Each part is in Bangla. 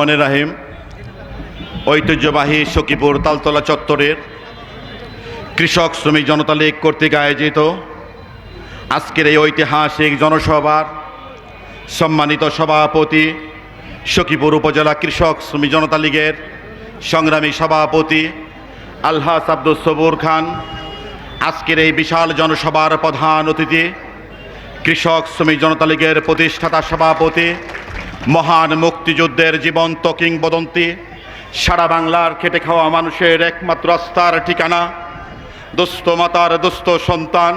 মানে রাহিম, ঐতিহ্যবাহী সখীপুর তালতলা চত্বরের কৃষক শ্রমিক জনতা লীগ কর্তৃক আয়োজিত আজকের এই ঐতিহাসিক জনসভার সম্মানিত সভাপতি সখীপুর উপজেলা কৃষক শ্রমিক জনতা লীগের সংগ্রামী সভাপতি আলহাস আব্দুল সবুর খান, আজকের এই বিশাল জনসভার প্রধান অতিথি কৃষক শ্রমিক জনতা লীগের প্রতিষ্ঠাতা সভাপতি মহান মুক্তিযুদ্ধের জীবন্ত কিংবদন্তি। সারা বাংলার খেটে খাওয়া মানুষের একমাত্র আস্থার ঠিকানা। দুস্থ মাতার দুস্থ সন্তান,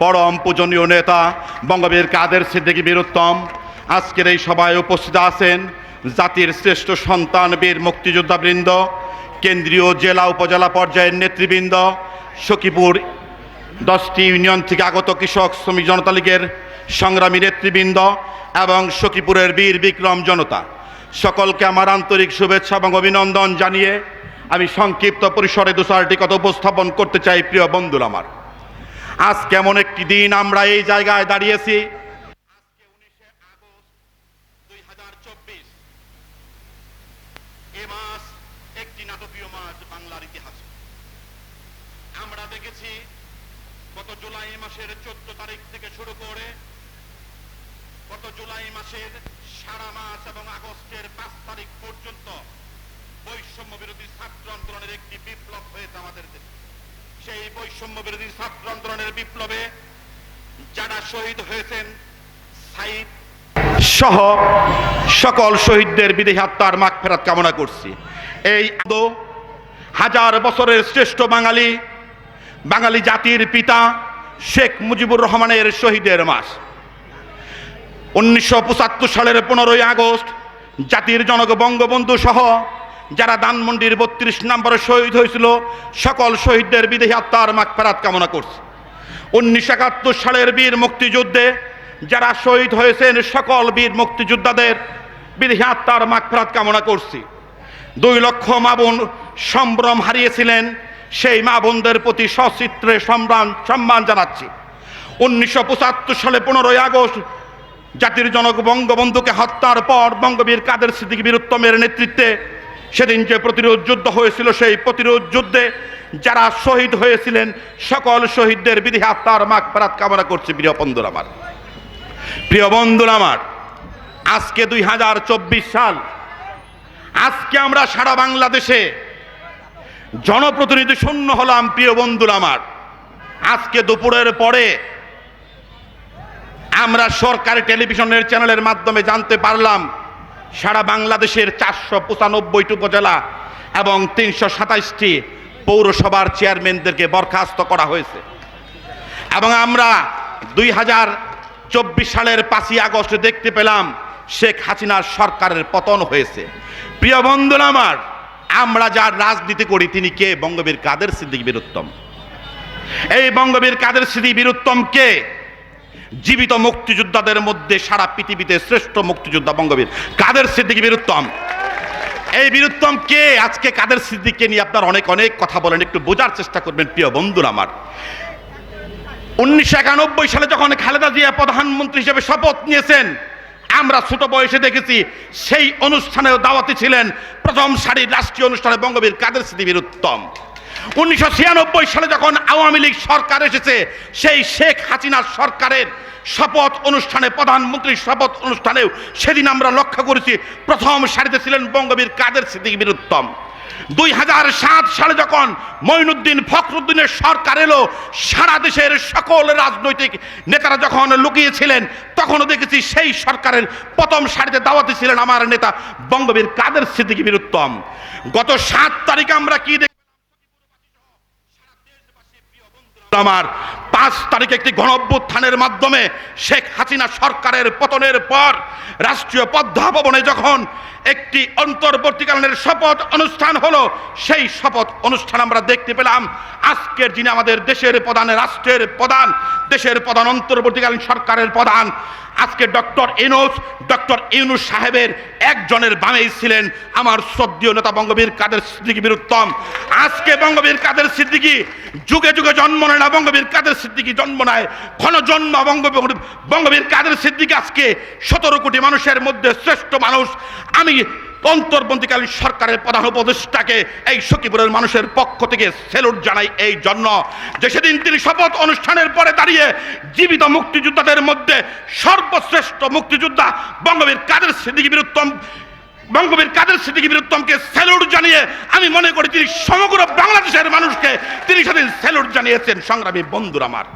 পরম পূজনীয় নেতা, বঙ্গবীর কাদের সিদ্দিকী বীরুত্তম। আজকের এই সভায় উপস্থিত আছেন জাতির শ্রেষ্ঠ সন্তান বীর মুক্তিযোদ্ধাবৃন্দ, কেন্দ্রীয় জেলা উপজেলা পর্যায়ের নেতৃবৃন্দ, সখীপুর দশটি ইউনিয়ন থেকে আগত কৃষক, শ্রমিক জনতা লীগের সংগ্রামী নেতৃবৃন্দ এবং সখীপুরের বীর বিক্রম জনতা। সকলকে আমার আন্তরিক শুভেচ্ছা এবং অভিনন্দন জানিয়ে আমি সংক্ষিপ্ত পরিসরে দু চারটি কথা উপস্থাপন করতে চাই, প্রিয় বন্ধুরা আমার। আজ কেমন একটি দিন আমরা এই জায়গায় দাঁড়িয়েছি। আজকে 19 আগস্ট 2024 এ মাস একটি নাটকীয় মাস বাংলার ইতিহাসে। আমরা দেখেছি গত জুলাই মাসের চোদ্দ তারিখ থেকে শুরু করে গত জুলাই মাসের সারা মাস এবং আগস্টের পাঁচ তারিখ পর্যন্ত বৈষম্য বিরোধী ছাত্র আন্দোলনের একটি বিপ্লব হয়েছে আমাদের দেশে। সেই বৈষম্য বিরোধী ছাত্র আন্দোলনের বিপ্লবে যারা শহীদ হয়েছেন সাইদ সহ সকল শহীদদের বিদেহী আত্মার মাগ ফেরাত কামনা করছি। এই হাজার বছরের শ্রেষ্ঠ বাঙালি বাঙালি জাতির পিতা শেখ মুজিবুর রহমানের শহীদের মাস। উনিশশো পঁচাত্তর সালের পনেরোই আগস্ট জাতির জনক বঙ্গবন্ধু সহ যারা দানমন্ডির বত্রিশ নম্বরে শহীদ হয়েছিল, সকল শহীদদের বিদেহী আত্মার মাগ ফেরাত কামনা করছে। উনিশশো একাত্তর সালের বীর মুক্তিযুদ্ধে যারা শহীদ হয়েছেন, সকল বীর মুক্তিযোদ্ধাদের বিদেহী আত্মার মাগ ফেরাত কামনা করছি। দুই লক্ষ মা বোন সম্ভ্রম হারিয়েছিলেন, সেই মা বোনদের প্রতি সচিত্রে সম্মান সম্মান জানাচ্ছি। উনিশশো পঁচাত্তর সালে পনেরোই আগস্ট জাতির জনক বঙ্গবন্ধুকে হত্যার পর বঙ্গবীর কাদের সিদ্দিকী বীরুত্তমের নেতৃত্বে সেদিন যে প্রতিরোধ যুদ্ধ হয়েছিল, সেই প্রতিরোধ যুদ্ধে যারা শহীদ হয়েছিলেন, সকল শহীদদের বিধি আত্মার মাগ ফেরাত কামনা করছি প্রিয় বন্ধুর আমার। প্রিয় বন্ধুর আমার, আজকে দুই হাজার চব্বিশ সাল, আজকে আমরা সারা বাংলাদেশে জনপ্রতিনিধি শূন্য হলাম প্রিয় বন্ধুরা আমার। আজকে দুপুরের পরে আমরা সরকারি টেলিভিশনের চ্যানেলের মাধ্যমে জানতে পারলাম, সারা বাংলাদেশের চারশো পঁচানব্বইটি উপজেলা এবং তিনশো সাতাইশটি পৌরসভার চেয়ারম্যানদেরকে বরখাস্ত করা হয়েছে। এবং আমরা দুই হাজার চব্বিশ সালের পাঁচই আগস্ট দেখতে পেলাম, শেখ হাসিনার সরকারের পতন হয়েছে। প্রিয় বন্ধুরা আমার, আমরা যার রাজনীতি করি, তিনি কে? বঙ্গবীর কাদের সিদ্দিক বীরুত্তম। এই বঙ্গবীর কাদের সিদ্দিক বীরুত্তম কে? জীবিত মুক্তিযোদ্ধাদের মধ্যে সারা পৃথিবীতে শ্রেষ্ঠ মুক্তিযোদ্ধা বঙ্গবীর। কাদের সিদ্দিক বীরুত্তম? এই বীরুত্তম কে? আজকে কাদের সিদ্দিককে নিয়ে আপনার অনেক অনেক কথা বলেন, একটু বোঝার চেষ্টা করবেন প্রিয় বন্ধুরা আমার। উনিশশো একানব্বই সালে যখন খালেদা জিয়া প্রধানমন্ত্রী হিসেবে শপথ নিয়েছেন, আমরা ছোট বয়সে দেখেছি সেই অনুষ্ঠানেও দাওয়াতি ছিলেন প্রথম সারির রাষ্ট্রীয় অনুষ্ঠানে বঙ্গবীর কাদের স্মৃতিবীর উত্তম উনিশশো ছিয়ানব্বই সালে যখন আওয়ামী লীগ সরকার এসেছে, সেই শেখ হাসিনার সরকারের শপথ অনুষ্ঠানে প্রধানমন্ত্রীর শপথ অনুষ্ঠানেও সেদিন আমরা লক্ষ্য করেছি, প্রথম সারিতে ছিলেন বঙ্গবীর কাদের স্মৃতিবীর উত্তম দুই হাজার সাত সালে যখন মঈনুদ্দিন ফখরুদ্দিনের সরকার এলো, সারা দেশের সকল রাজনৈতিক নেতারা যখন লুকিয়েছিলেন, তখনও দেখেছি সেই সরকারের প্রথম সারিতে দাওয়াতে ছিলেন আমার নেতা বঙ্গবীর কাদের সিদ্দিকী বীরুত্তম। গত সাত তারিখে আমরা কি আমার। পাঁচ তারিখে একটি গণ অভ্যুত্থানের মাধ্যমে শেখ হাসিনা সরকারের পতনের পর রাষ্ট্রীয় পদ্মা ভবনে যখন একটি অন্তর্বর্তীকালীনের শপথ অনুষ্ঠান হলো। সেই শপথ অনুষ্ঠান আমরা দেখতে পেলাম। আজকের যিনি আমাদের দেশের প্রধান, রাষ্ট্রের প্রধান, দেশের প্রধান অন্তর্বর্তীকালীন সরকারের প্রধান, আজকে ডক্টর ইনুস ডক্টর ইউনুস সাহেবের একজনের বামেই ছিলেন আমার শ্রদ্ধীয় নেতা বঙ্গবীর কাদের সিদ্দিকী বীরুত্তম। আজকে বঙ্গবীর কাদের সিদ্দিকী যুগে যুগে জন্ম নেয় না, বঙ্গবীর কাদের সিদ্দিকী জন্ম নেয়। ক্ষণ জন্ম বঙ্গ বঙ্গবীর কাদের সিদ্দিকী আজকে সতেরো কোটি মানুষের মধ্যে শ্রেষ্ঠ মানুষ। আমি অন্তর্বর্তীকালীন সরকারের প্রধান উপদেষ্টাকে এই সখীপুরের মানুষের পক্ষ থেকে সেলুট জানাই এই জন্য যে সেদিন তিনি শপথ অনুষ্ঠানের পরে দাঁড়িয়ে জীবিত মুক্তিযোদ্ধাদের মধ্যে সর্বশ্রেষ্ঠ মুক্তিযোদ্ধা বঙ্গবীর কাদের সিদ্দিকী বীরুত্তম বঙ্গবীর কাদের সিদ্দিকী বীরুত্তমকে স্যালুট জানিয়ে আমি মনে করি তিনি সমগ্র বাংলাদেশের মানুষকে তিনি সেদিন স্যালুট জানিয়েছেন। সংগ্রামী বন্ধুরা আমার।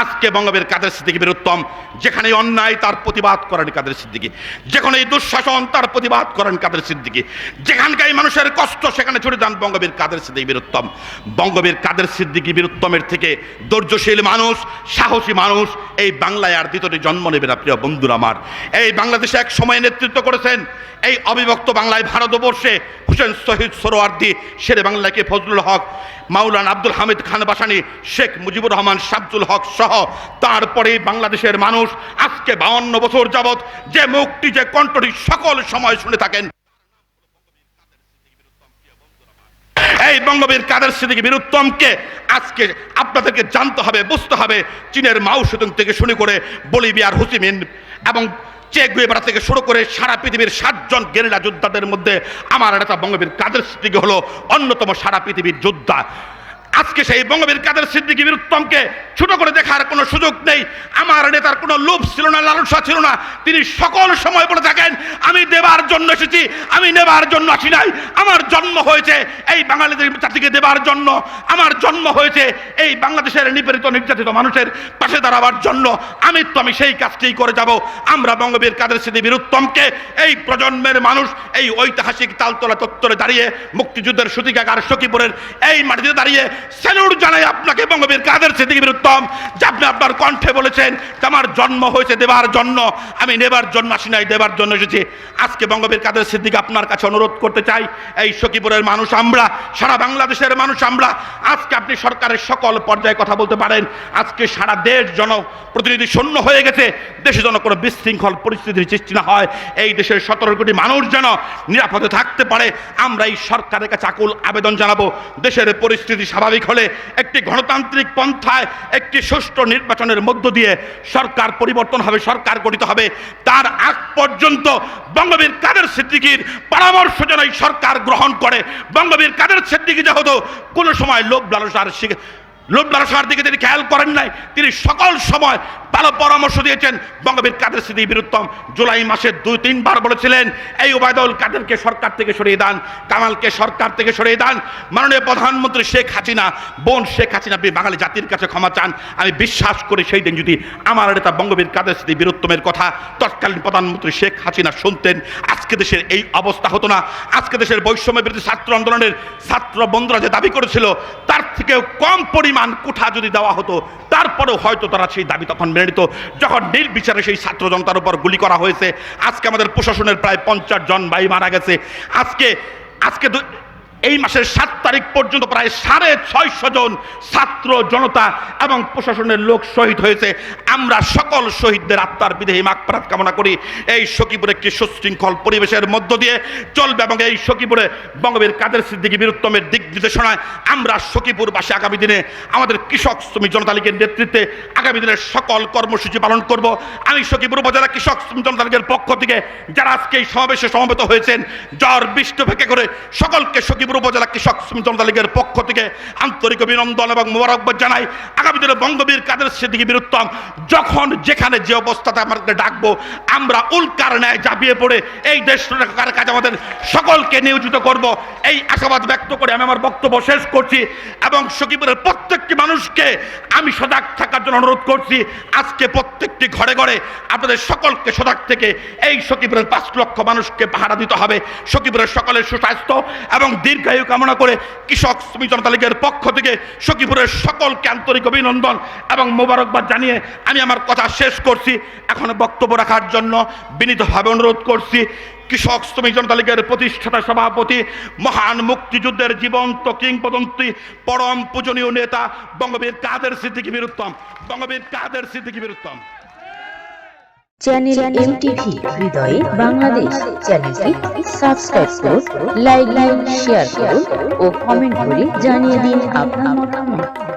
আজকে বঙ্গবীর কাদের সিদ্দিকী বীরুত্তম যেখানে অন্যায় তার প্রতিবাদ করেন কাদের সিদ্দিকী, যেখানে এই দুঃশাসন তার প্রতিবাদ করেন কাদের সিদ্দিকী, যেখানকার মানুষের কষ্ট সেখানে ছুটে যান বঙ্গবীর কাদের সিদ্দিকী বীরুত্তম বঙ্গবীর কাদের সিদ্দিকী বীরুত্তমের থেকে ধৈর্যশীল মানুষ, সাহসী মানুষ, এই বাংলায় আর দ্বিতীয়টি জন্ম নেবে না, প্রিয় বন্ধুরা আমার। এই বাংলাদেশে এক সময় নেতৃত্ব করেছেন এই অবিভক্ত বাংলায় ভারতবর্ষে হুসেন শহীদ সোরোয়ার্দি, শেরে বাংলাকে ফজলুল হক, মাওলানা আব্দুল হামিদ খান বাসানি, শেখ মুজিবুর রহমান শামসুল হক সহ তারপরে বাংলাদেশের মানুষ আজকে বাউন্ন বছর যাবৎ যে মুক্তি যে কণ্ঠটি সকল সময় শুনে থাকেন। এই বঙ্গবীর কাদের সিদ্দিকী বীরুত্তমকে আজকে আপনাদেরকে জানতে হবে, বুঝতে হবে, চীনের মাও সেতুং থেকে শুরু করে বলিভিয়ার হুসিমিন এবং চেক গুয়েবারা থেকে শুরু করে সারা পৃথিবীর সাতজন গেরিলা যোদ্ধাদের মধ্যে আমার নেতা বঙ্গবীর কাদের সিদ্দিকী হলো অন্যতম সারা পৃথিবীর যোদ্ধা। আজকে সেই বঙ্গবীর কাদের সিদ্দিকী বীরুত্তমকে ছোট করে দেখার কোনো সুযোগ নেই। আমার নেতার কোনো লোভ ছিল না, লালসা ছিল না। তিনি সকল সময় বলে থাকেন আমি দেবার জন্য এসেছি, আমি নেবার জন্য আসি নাই। আমার জন্ম হয়েছে এই বাঙালিদের জাতিকে দেবার জন্য। আমার জন্ম হয়েছে এই বাংলাদেশের নিপীড়িত, নির্যাতিত মানুষের পাশে দাঁড়াবার জন্য। আমি তো, আমি সেই কাজটি করে যাব। আমরা বঙ্গবীর কাদের সিদ্ধি বীরুত্তমকে, এই প্রজন্মের মানুষ, এই ঐতিহাসিক তালতলা তত্ত্বরে দাঁড়িয়ে, মুক্তিযুদ্ধের সুতিকাগার সখীপুরের এই মাটিতে দাঁড়িয়ে স্যালুট জানাই আপনাকে বঙ্গবীর কাদের সিদ্দিকী বীরুত্তম। যে আপনি আপনার কণ্ঠে বলেছেন আমার জন্ম হয়েছে দেবার জন্য। আমি নেবার জন্য আসি নাই, দেবার জন্য এসেছি। আজকে বঙ্গবীর কাদের সিদ্দিক আপনার কাছে অনুরোধ করতে চাই, এই সখীপুরের মানুষ আমরা, সারা বাংলাদেশের মানুষ আমরা, আজকে আপনি সরকারের সকল পর্যায়ে কথা বলতে পারেন। আজকে সারা দেশ জন প্রতিনিধি শূন্য হয়ে গেছে, দেশে যেন কোনো বিশৃঙ্খল পরিস্থিতির সৃষ্টি না হয়। এই দেশের সতেরো কোটি মানুষ যেন নিরাপদে থাকতে পারে, আমরা এই সরকারের কাছে আকুল আবেদন জানাব। দেশের পরিস্থিতি স্বাভাবিক হলে একটি গণতান্ত্রিক পন্থায় একটি সুষ্ঠু নির্বাচনের মধ্য দিয়ে সরকার পরিবর্তন হবে, সরকার গঠিত হবে। তার আগ পর্যন্ত বঙ্গবীর কাদের সিদ্দিকির পরামর্শ যেন এই সরকার গ্রহণ করে? বঙ্গবীর কাদের সিদ্দিকি যেহেতু কোনো সময় লোভ লালসার শিখে লোভ লালসার দিকে তিনি খেয়াল করেন নাই, তিনি সকল সময় ভালো পরামর্শ দিয়েছেন বঙ্গবীর কাদের স্মৃতি বীরুত্তম জুলাই মাসে দুই, তিনবার বলেছিলেন, এই ওবায়দুল কাদেরকে সরকার থেকে সরিয়ে দেন, কামালকে সরকার থেকে সরিয়ে দেন। মাননীয় প্রধানমন্ত্রী শেখ হাসিনা, বোন শেখ হাসিনা, আপনি বাঙালি জাতির কাছে ক্ষমা চান। আমি বিশ্বাস করি সেই দিন যদি আমার নেতা বঙ্গবীর কাদের স্মৃতি বীরুত্তমের কথা তৎকালীন প্রধানমন্ত্রী শেখ হাসিনা শুনতেন, আজকে দেশের এই অবস্থা হতো না। আজকে দেশের বৈষম্য বিরোধী ছাত্র আন্দোলনের ছাত্র বন্ধুরা যে দাবি করেছিল, তার থেকেও কম পরিমাণ কোঠা যদি দেওয়া হতো, তারপরেও হয়তো তারা সেই দাবি তখন নিত যখন নির্বিচারে সেই ছাত্র জনতার উপর গুলি করা হয়েছে। আজকে আমাদের প্রশাসনের প্রায় পঞ্চাশ জন ভাই মারা গেছে। আজকে আজকে এই মাসের সাত তারিখ পর্যন্ত প্রায় সাড়ে ছয়শো জন ছাত্র, জনতা এবং প্রশাসনের লোক শহীদ হয়েছে। আমরা সকল শহীদদের আত্মার বিদেহী মাকপারাত কামনা করি। এই সখীপুরে একটি সুশৃঙ্খল পরিবেশের মধ্য দিয়ে চলবে এবং এই সখীপুরে বঙ্গবীর কাদের সিদ্দিকী বীরুত্তমের দিক নির্দেশনায় আমরা সখীপুরবাসী আগামী দিনে আমাদের কৃষক শ্রমিক জনতা লীগের নেতৃত্বে আগামী দিনের সকল কর্মসূচি পালন করব। আমি সখীপুর উপজেলা কৃষক শ্রমিক জনতা লীগের পক্ষ থেকে যারা আজকে এই সমাবেশে সমবেত হয়েছেন জ্বর বৃষ্টি ভেঙে করে সকলকে সখীপুর উপজেলা কৃষক জনতা লীগের পক্ষ থেকে আন্তরিক অভিনন্দন এবং মোবারকবাদ জানাই। আগামী দিনে বঙ্গবীর কাদের সিদ্দিকি বীরুত্তম, যখন যেখানে যে অবস্থাতে আমাদের ডাকবো আমরা উল্কার ন্যায় ঝাঁপিয়ে পড়ে এই দেশ রক্ষার কাজে আমাদের সকলকে নিয়োজিত করব। এই আশাবাদ ব্যক্ত করে আমি আমার বক্তব্য শেষ করছি এবং সখীপুরের প্রত্যেকটি মানুষকে আমি সজাগ থাকার জন্য অনুরোধ করছি। আজকে প্রত্যেকটি ঘরে ঘরে আপনাদের সকলকে সজাগ থেকে এই সখীপুরের পাঁচ লক্ষ মানুষকে পাহারা দিতে হবে। সখীপুরের সকলের সুস্বাস্থ্য এবং দীর্ঘায়ু কামনা করে কৃষক শ্রমিক জনতা লীগের পক্ষ থেকে সখীপুরের সকলকে আন্তরিক অভিনন্দন এবং মোবারকবাদ জানিয়ে আমি আমার কথা শেষ করছি। এখন বক্তব্য রাখার জন্য বিনীতভাবে অনুরোধ করছি কৃষক শ্রমিক জনতা লীগের প্রতিষ্ঠাতা সভাপতি মহান মুক্তিযুদ্ধের জীবন্ত কিংবদন্তি পরম পূজনীয় নেতা বঙ্গবীর কাদের সিদ্দিকী বীরুত্তম বঙ্গবীর কাদের সিদ্দিকী বীরুত্তম। চ্যানেল এমটিভি হৃদয়ে বাংলাদেশ চ্যানেলটি সাবস্ক্রাইব করুন লাইক লাইক শেয়ার করুন ও কমেন্ট করে জানিয়ে দিন আপনার মতামত।